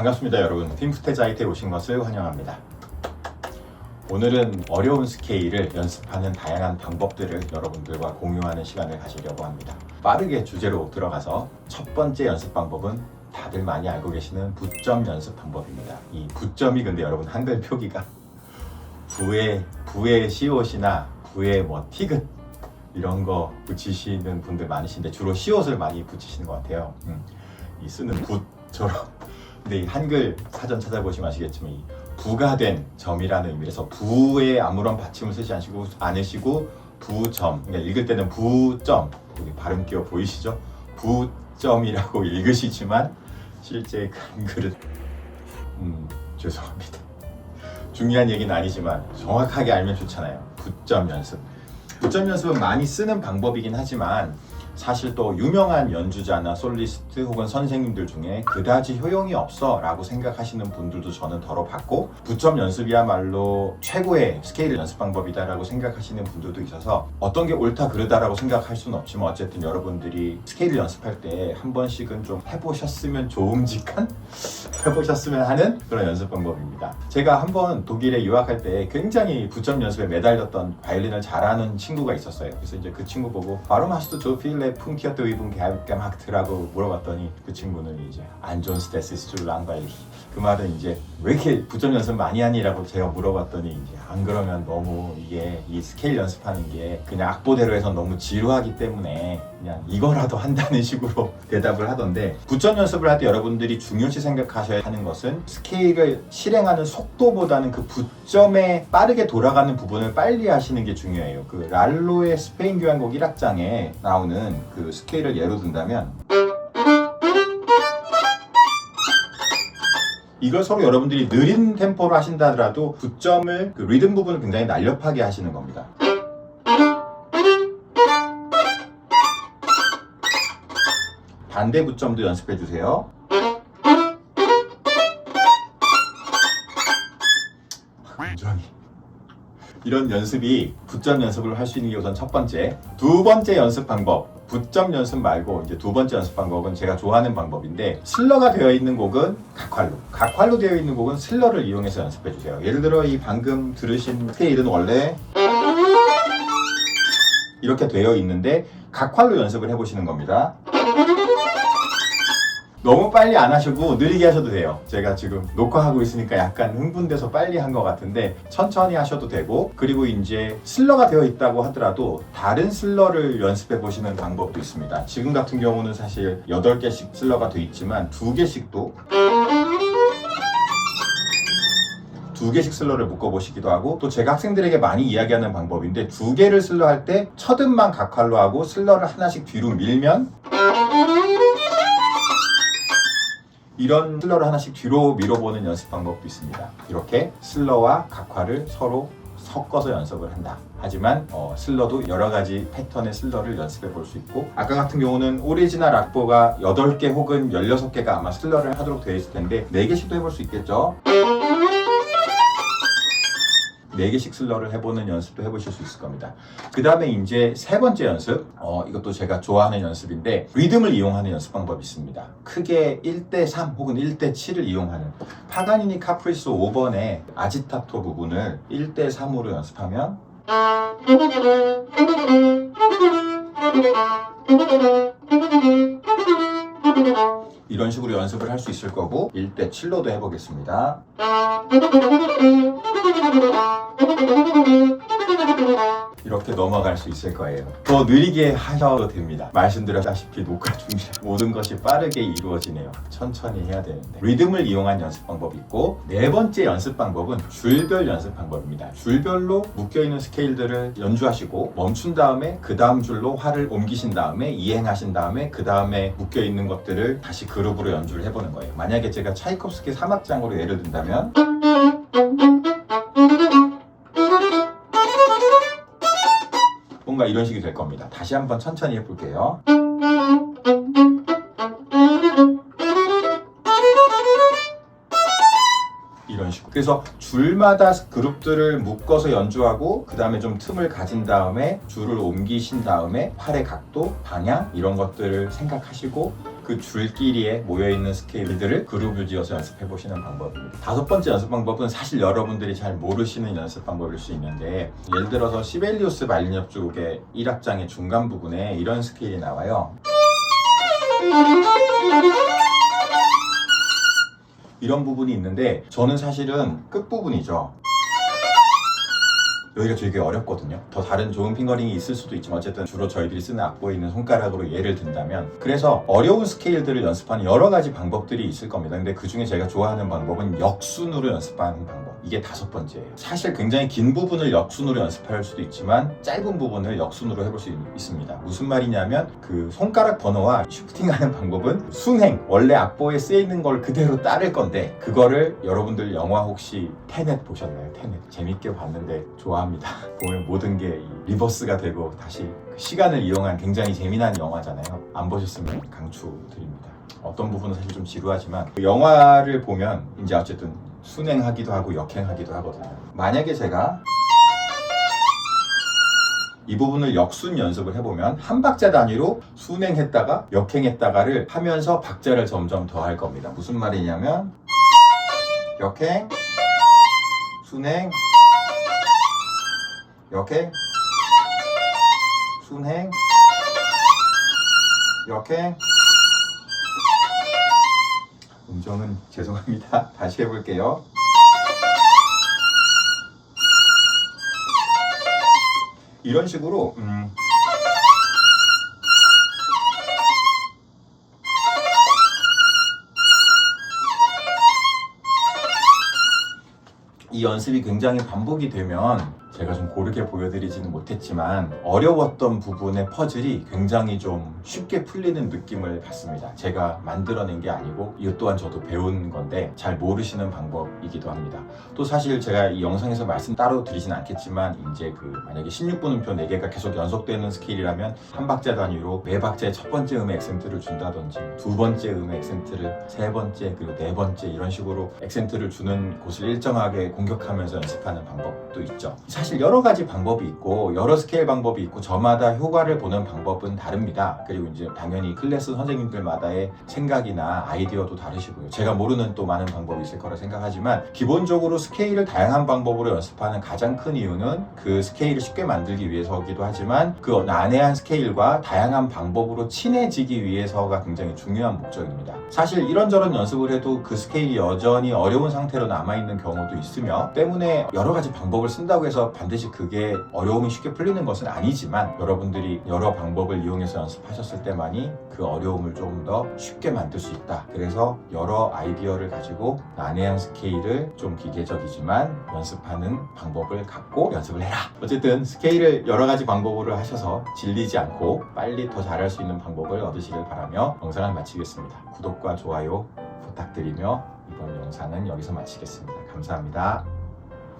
반갑습니다 여러분 팀프테자이트에 오신 것을 환영합니다 오늘은 어려운 스케일을 연습하는 다양한 방법들을 여러분들과 공유하는 시간을 가지려고 합니다 빠르게 주제로 들어가서 첫 번째 연습 방법은 다들 많이 알고 계시는 부점 연습 방법입니다 이 부점이 근데 여러분 한글 표기가 부의 부의 시옷이나 부의 뭐 티귿 이런 거 붙이시는 분들 많으신데 주로 시옷을 많이 붙이시는 것 같아요. 음, 이 쓰는 붓처럼. 근데 이 한글 사전 찾아보시면 아시겠지만 이 부가 된 점이라는 의미에서 부에 아무런 받침을 쓰지 않으시고 않으시고 부점. 그러니까 읽을 때는 부점. 발음 끼워 보이시죠? 부점이라고 읽으시지만 실제 그 한글은 음, 죄송합니다. 중요한 얘기는 아니지만 정확하게 알면 좋잖아요. 부점 연습. 부점 연습은 많이 쓰는 방법이긴 하지만 사실 또 유명한 연주자나 솔리스트 혹은 선생님들 중에 그다지 효용이 없어 라고 생각하시는 분들도 저는 덜어 봤고 부점 연습이야말로 최고의 스케일 연습 방법이다 라고 생각하시는 분들도 있어서 어떤 게 옳다 그르다라고 생각할 수는 없지만 어쨌든 여러분들이 스케일 연습할 때 한 번씩은 좀 해보셨으면 좋음직한 해보셨으면 하는 그런 연습 방법입니다. 제가 한번 독일에 유학할 때 굉장히 부점 연습에 매달렸던 바이올린을 잘하는 친구가 있었어요. 그래서 이제 그 친구 보고 바로 마스터 조 필레 풍티어트 위분 게마크트라고 물어봤더니 그 친구는 이제 안존 스테시스 줄 랑바일리 그 말은 이제 왜 이렇게 부점 연습 많이 하니라고 제가 물어봤더니 이제 안 그러면 너무 이게 이 스케일 연습하는 게 그냥 악보대로 해서 너무 지루하기 때문에 그냥 이거라도 한다는 식으로 대답을 하던데 부점 연습을 할 때 여러분들이 중요시 생각하셔야 하는 것은 스케일을 실행하는 속도보다는 그 부점에 빠르게 돌아가는 부분을 빨리 하시는 게 중요해요. 그 랄로의 스페인 교향곡 1악장에 나오는 그 스케일을 예로 든다면 이걸 서로 여러분들이 느린 템포로 하신다 하더라도 부점을 그 리듬 부분을 굉장히 날렵하게 하시는 겁니다. 반대 부점도 연습해 주세요. 굉장히 이런 연습이 부점 연습을 할 수 있는 게 우선 첫 번째. 두 번째 연습 방법. 부점 연습 말고 이제 두 번째 연습 방법은 제가 좋아하는 방법인데 슬러가 되어 있는 곡은 각활로, 각활로 되어 있는 곡은 슬러를 이용해서 연습해 주세요. 예를 들어 이 방금 들으신 스케일은 원래 이렇게 되어 있는데 각활로 연습을 해 보시는 겁니다. 너무 빨리 안 하시고 느리게 하셔도 돼요. 제가 지금 녹화하고 있으니까 약간 흥분돼서 빨리 한 것 같은데 천천히 하셔도 되고 그리고 이제 슬러가 되어 있다고 하더라도 다른 슬러를 연습해 보시는 방법도 있습니다. 지금 같은 경우는 사실 8개씩 슬러가 되어 있지만 2개씩도 두 개씩 슬러를 묶어보시기도 하고 또 제가 학생들에게 많이 이야기하는 방법인데 두 개를 슬러 할 때 첫음만 각활로 하고 슬러를 하나씩 뒤로 밀면 이런 슬러를 하나씩 뒤로 밀어보는 연습 방법도 있습니다. 이렇게 슬러와 각화를 서로 섞어서 연습을 한다. 하지만 어, 슬러도 여러 가지 패턴의 슬러를 연습해 볼 수 있고 아까 같은 경우는 오리지널 악보가 8개 혹은 16개가 아마 슬러를 하도록 되어 있을 텐데 4개씩도 해볼 수 있겠죠? 4개씩 슬러를 해보는 연습도 해보실 수 있을 겁니다. 그 다음에 이제 세 번째 연습, 어, 이것도 제가 좋아하는 연습인데, 리듬을 이용하는 연습 방법이 있습니다. 크게 1대3 혹은 1대7을 이용하는, 파가니니 카프리스 5번의 아지타토 부분을 1대3으로 연습하면, 이런 식으로 연습을 할 수 있을 거고, 1대7로도 해보겠습니다. 이렇게 넘어갈 수 있을 거예요. 더 느리게 하셔도 됩니다. 말씀드렸다시피 녹화 중이라 모든 것이 빠르게 이루어지네요. 천천히 해야 되는데. 리듬을 이용한 연습 방법이 있고 네 번째 연습 방법은 줄별 연습 방법입니다. 줄별로 묶여 있는 스케일들을 연주하시고 멈춘 다음에 그 다음 줄로 활을 옮기신 다음에 이행하신 다음에 그 다음에 묶여 있는 것들을 다시 그룹으로 연주를 해보는 거예요. 만약에 제가 차이콥스키 3악장으로 예를 든다면 뭔가 이런 식이 될 겁니다. 다시 한번 천천히 해볼게요. 이런 식으로. 그래서 줄마다 그룹들을 묶어서 연주하고 그 다음에 좀 틈을 가진 다음에 줄을 옮기신 다음에 팔의 각도, 방향 이런 것들을 생각하시고 그그 줄끼리에 모여있는 스케일들을 그룹을 지어서 연습해 보시는 방법입니다. 다섯 번째 연습 방법은 사실 여러분들이 잘 모르시는 연습 방법일 수 있는데 예를 들어서 시벨리우스 바이올린 쪽의 1악장의 중간 부분에 이런 스케일이 나와요. 이런 부분이 있는데 저는 사실은 끝부분이죠. 여기가 되게 어렵거든요. 더 다른 좋은 핑거링이 있을 수도 있지만 어쨌든 주로 저희들이 쓰는 악보에 있는 손가락으로 예를 든다면 그래서 어려운 스케일들을 연습하는 여러 가지 방법들이 있을 겁니다. 근데 그 중에 제가 좋아하는 방법은 역순으로 연습하는 방법. 이게 다섯 번째예요. 사실 굉장히 긴 부분을 역순으로 연습할 수도 있지만 짧은 부분을 역순으로 해볼 수 있, 있습니다. 무슨 말이냐면 그 손가락 번호와 슈프팅하는 방법은 순행 원래 악보에 쓰여 있는 걸 그대로 따를 건데 그거를 여러분들 영화 혹시 테넷 보셨나요? 테넷 재밌게 봤는데 좋아 합니다. 보면 모든 게이 리버스가 되고 다시 그 시간을 이용한 굉장히 재미난 영화잖아요. 안 보셨으면 강추드립니다. 어떤 부분은 사실 좀 지루하지만 그 영화를 보면 이제 어쨌든 순행하기도 하고 역행하기도 하거든요. 만약에 제가 이 부분을 역순 연습을 해보면 한 박자 단위로 순행했다가 역행했다가를 하면서 박자를 점점 더할 겁니다. 무슨 말이냐면 역행, 순행, 역행, 순행, 역행. 음정은 죄송합니다. 다시 해볼게요. 이런 식으로 음, 이 연습이 굉장히 반복이 되면 제가 좀 고르게 보여드리지는 못했지만 어려웠던 부분의 퍼즐이 굉장히 좀 쉽게 풀리는 느낌을 받습니다. 제가 만들어낸 게 아니고 이것 또한 저도 배운 건데 잘 모르시는 방법이기도 합니다. 또 사실 제가 이 영상에서 말씀 따로 드리진 않겠지만 이제 그 만약에 16분음표 4개가 계속 연속되는 스케일이라면 한 박자 단위로 매 박자에 첫 번째 음의 액센트를 준다든지 두 번째 음의 액센트를 세 번째 그리고 네 번째 이런 식으로 액센트를 주는 곳을 일정하게 공격하면서 연습하는 방법도 있죠. 사실 여러 가지 방법이 있고 여러 스케일 방법이 있고 저마다 효과를 보는 방법은 다릅니다. 그리고 이제 당연히 클래스 선생님들마다의 생각이나 아이디어도 다르시고요. 제가 모르는 또 많은 방법이 있을 거라 생각하지만 기본적으로 스케일을 다양한 방법으로 연습하는 가장 큰 이유는 그 스케일을 쉽게 만들기 위해서기도 하지만 그 난해한 스케일과 다양한 방법으로 친해지기 위해서가 굉장히 중요한 목적입니다. 사실 이런저런 연습을 해도 그 스케일이 여전히 어려운 상태로 남아있는 경우도 있으며 때문에 여러 가지 방법을 쓴다고 반드시 그게 어려움이 쉽게 풀리는 것은 아니지만 여러분들이 여러 방법을 이용해서 연습하셨을 때만이 그 어려움을 조금 더 쉽게 만들 수 있다. 그래서 여러 아이디어를 가지고 난해한 스케일을 좀 기계적이지만 연습하는 방법을 갖고 연습을 해라. 어쨌든 스케일을 여러 가지 방법으로 하셔서 질리지 않고 빨리 더 잘할 수 있는 방법을 얻으시길 바라며 영상을 마치겠습니다. 구독과 좋아요 부탁드리며 이번 영상은 여기서 마치겠습니다. 감사합니다.